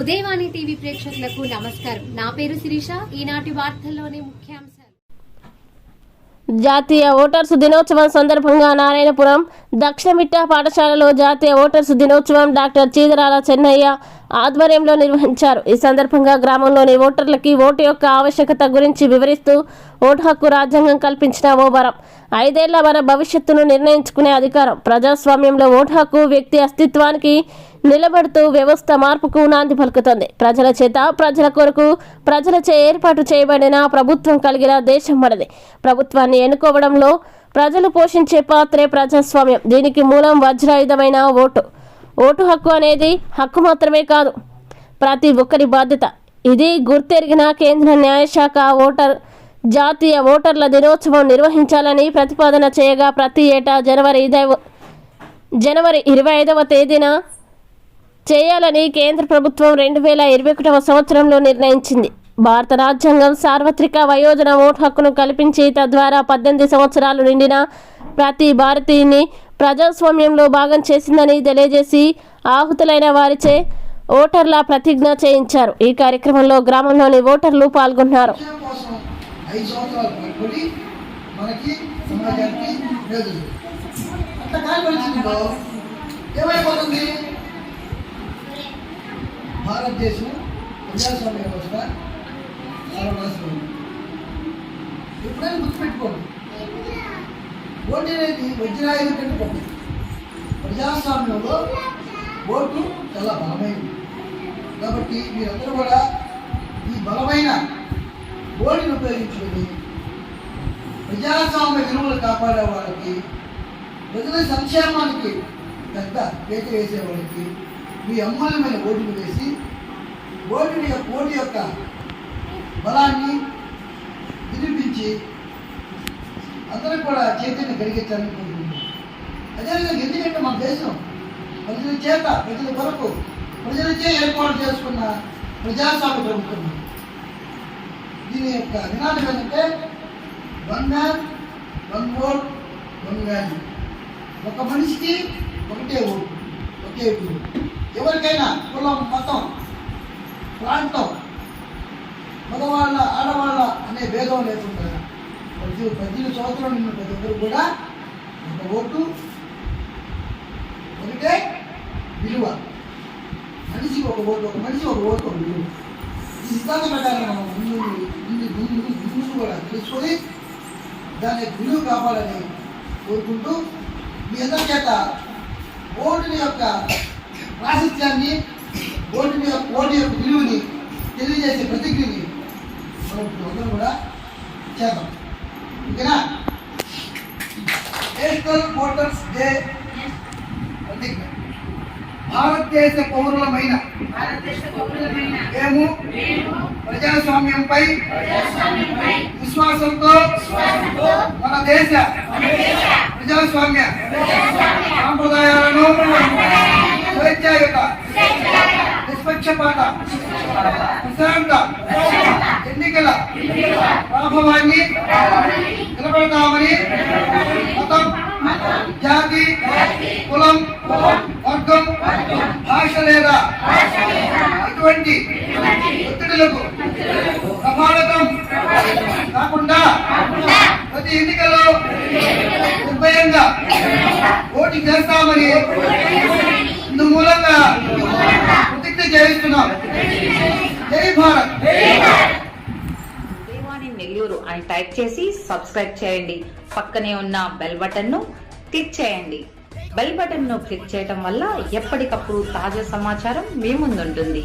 Udayavani TV ప్రేక్షకులకు నమస్కారం. నా పేరు శిరీష. ఈనాటి వార్తల్లోని ముఖ్యాంశాలు. జాతీయ ఓటర్స్ దినోత్సవం సందర్భంగా నారాయణపురం దక్షిణమిట్ట పాఠశాలలో జాతీయ ఓటర్స్ దినోత్సవం డాక్టర్ చీదరాల చెన్నయ్య ఆధ్వర్యంలో నిర్వహించారు. ఈ సందర్భంగా గ్రామంలోని ఓటర్లకి ఓటు యొక్క ఆవశ్యకత గురించి వివరిస్తూ ఓటు హక్కు రాజ్యాంగం కల్పించిన ఓ వరం ఐదేళ్ళ మన భవిష్యత్తును నిర్ణయించుకునే అధికారం. ప్రజాస్వామ్యంలో ఓటు హక్కు వ్యక్తి అస్తిత్వానికి నిలబడుతూ వ్యవస్థ మార్పుకు నాంది పలుకుతుంది. ప్రజల చేత ప్రజల కొరకు ప్రజలచే ఏర్పాటు చేయబడిన ప్రభుత్వం కలిగిన దేశం మనది. ప్రభుత్వాన్ని ఎన్నుకోవడంలో ప్రజలు పోషించే పాత్రే ప్రజాస్వామ్యం. దీనికి మూలం వజ్రాయుధమైన ఓటు. ఓటు హక్కు అనేది హక్కు మాత్రమే కాదు ప్రతి ఒక్కరి బాధ్యత. ఇది గుర్తెరిగిన కేంద్ర న్యాయశాఖ ఓటర్ జాతీయ ఓటర్ల దినోత్సవం నిర్వహించాలని ప్రతిపాదన చేయగా ప్రతి ఏటా జనవరి ఐదవ జనవరి ఇరవై ఐదవ తేదీన చేయాలని కేంద్ర ప్రభుత్వం రెండు వేల ఇరవై ఒకటవ సంవత్సరంలో నిర్ణయించింది. భారత రాజ్యాంగం సార్వత్రిక వయోజన ఓటు హక్కును కల్పించి తద్వారా పద్దెనిమిది సంవత్సరాలు నిండిన ప్రతి భారతీయుని ప్రజాస్వామ్యంలో భాగం చేసిందని తెలియజేసి ఆహుతులైన వారిచే ఓటర్ల ప్రతిజ్ఞ చేయించారు. ఈ కార్యక్రమంలో గ్రామంలోని ఓటర్లు పాల్గొన్నారు. భారతదేశం ప్రజాస్వామ్య వ్యవస్థ సర్వనాశనం ఎప్పుడైనా గుర్తుపెట్టుకోండి. ఓటు అనేది వజ్రాయుధం కంటే గొప్పది. ప్రజాస్వామ్యంలో ఓటు చాలా బలమైనది. కాబట్టి మీరందరూ కూడా ఈ బలమైన ఓటును ఉపయోగించుకొని ప్రజాస్వామ్య విలువలు కాపాడే వాళ్ళకి ప్రజల సంక్షేమానికి పెద్ద పేట వేసే వాళ్ళకి మీ అమూల్యమైన ఓటును వేసి ఓటుని యొక్క ఓటు యొక్క బలాన్ని నిరూపించి అందరూ కూడా చైతన్యం కలిగించాలని కోరుకుంటున్నాను అదేవిధంగా ఎందుకంటే మన దేశం ప్రజల చేత ప్రజల కొరకు ప్రజలచే ఏర్పాటు చేసుకున్న ప్రజాస్వామ్య ప్రభుత్వం. దీని యొక్క నినాదం ఏంటంటే one man one vote one value ఒక మనిషికి ఒకటే ఓటు ఒకే ఎవరికైనా కులం మతం ప్రాంతం మగవాళ్ళ ఆడవాళ్ళ అనే భేదం లేకుండా ప్రతి పద్దెనిమిది సంవత్సరం నిన్న ప్రతి ఒక్కరు కూడా ఒక ఓటు ఒకటే విలువ. మనిషికి ఒక ఓటు ఒక మనిషి ఒక ఓటు ఒక విలువ. ఈ సిద్ధాంత ప్రకారం మనం ముందు ముందు ముందు కూడా తెలుసుకొని దాని విలువ కావాలని కోరుకుంటూ మీ అందరి చేత ఓటుని యొక్క ప్రాశస్త్యాన్ని ఓటుని యొక్క ఓటు యొక్క విలువని తెలియజేసే ప్రతిజ్ఞని అందరం కూడా చేద్దాం. ఓకేనా? నేషనల్ ఓటర్స్ డే భారతదేశ పౌరులమైన మేము ప్రజాస్వామ్యంపై విశ్వాసంతో మన దేశ ప్రజాస్వామ్య సాంప్రదాయాలను స్వేచ్ఛాయుత నిష్పక్షపాత ప్రశాంత ఎన్నికల ప్రాభవాన్ని నిలబెడతామని మతం జాతి కులం వర్గం భాష లేదా అటువంటి ఒత్తిడులకు సమానతం కాకుండా ప్రతి ఎన్నికల్లో నిర్భయంగా ఓటు చేస్తామని ఇందు మూలంగా ప్రతిజ్ఞ చేయిస్తున్నాం. జై భారత్. అని టైప్ చేసి సబ్స్క్రైబ్ చేయండి. పక్కనే ఉన్న బెల్ బటన్ను క్లిక్ చేయండి. బెల్ బటన్ను క్లిక్ చేయడం వల్ల ఎప్పటికప్పుడు తాజా సమాచారం మీ ముందుంటుంది.